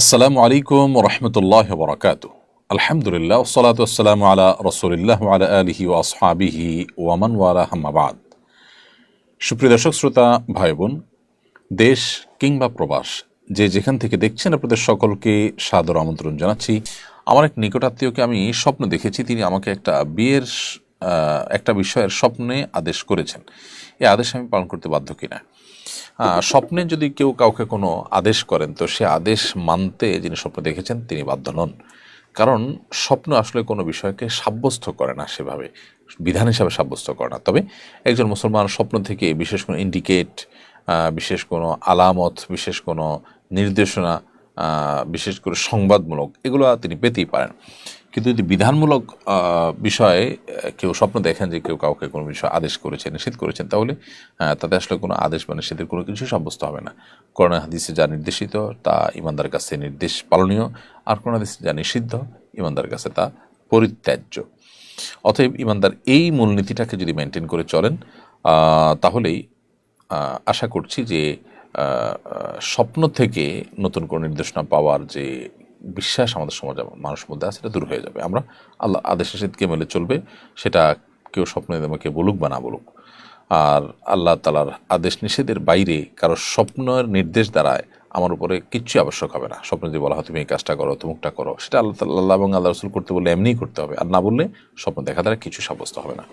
আসসালামু আলাইকুম রহমতুল্লাহ বরকাত আলহামদুলিল্লাহ সালাত আসসালাম আলা রসুলিল্লাহ আলা আলহি ও আসহাবিহি ওয়ামান ওয়ালা হাম্মাবাদ সুপ্রিয় দর্শক, শ্রোতা ভাই বোন দেশ কিংবা প্রবাস, যে যেখান থেকে দেখছেন আপনাদের সকলকে সাদর আমন্ত্রণ জানাচ্ছি। আমার এক নিকটাত্মীয়কে আমি স্বপ্ন দেখেছি, তিনি আমাকে একটা বিয়ের একটা বিষয়ের স্বপ্নে আদেশ করেছেন। এই আদেশ আমি পালন করতে বাধ্য কিনা? স্বপ্নে যদি কেউ কাউকে কোনো আদেশ করেন, তো সে আদেশ মানতে যিনি স্বপ্ন দেখেছেন, তিনি বাধ্য নন। কারণ স্বপ্ন আসলে কোনো বিষয়কে সাব্যস্ত করে না সেভাবে। বিধান হিসাবে সাব্যস্ত করে না। তবে একজন মুসলমান স্বপ্ন থেকে বিশেষ কোনো ইন্ডিকেট বিশেষ কোনো আলামত, বিশেষ কোনো নির্দেশনা বিশেষ করে সংবাদমূলক, এগুলো তিনি পেতেই পারেন। কিন্তু যদি বিধানমূলক বিষয়ে কেউ স্বপ্ন দেখেন যে কেউ কাউকে কোনো বিষয় আদেশ করেছেন নিষেধ করেছেন, তাহলে তাতে আসলে কোনো আদেশ বা নিষেধের কোনো কিছু সাব্যস্ত হবে না। করোনা হাদিসে যা নির্দেশিত, তা ইমানদার কাছে নির্দেশ পালনীয়, আর করোনা হাদিসে যা নিষিদ্ধ, ইমানদার কাছে তা পরিত্যাজ্য। অতএব ইমানদার এই মূলনীতিটাকে যদি মেনটেন করে চলেন তাহলেই আশা করছি যে স্বপ্ন থেকে নতুন কোনো নির্দেশনা পাওয়ার যে বিশ্বাস আমাদের সমাজে মানুষের মধ্যে আছে সেটা দূর হয়ে যাবে। আমরা আল্লাহ আদেশ নিষেধকে মেলে চলবে, সেটা কেউ স্বপ্নে আমাকে বলুক বা না বলুক। আর আল্লাহ তালার আদেশ নিষেধের বাইরে কারও স্বপ্নের নির্দেশ দ্বারায় আমার উপরে কিচ্ছু আবশ্যক হবে না। স্বপ্নে যদি বলা হয়, তুমি এই কাজটা করো, তুমুকটা করো, সেটা আল্লাহ তাল্লাহ এবং আল্লাহ রসুল করতে বললে এমনিই করতে হবে। আর না বললে স্বপ্ন দেখা দ্বারা কিছু সাব্যস্ত হবে না।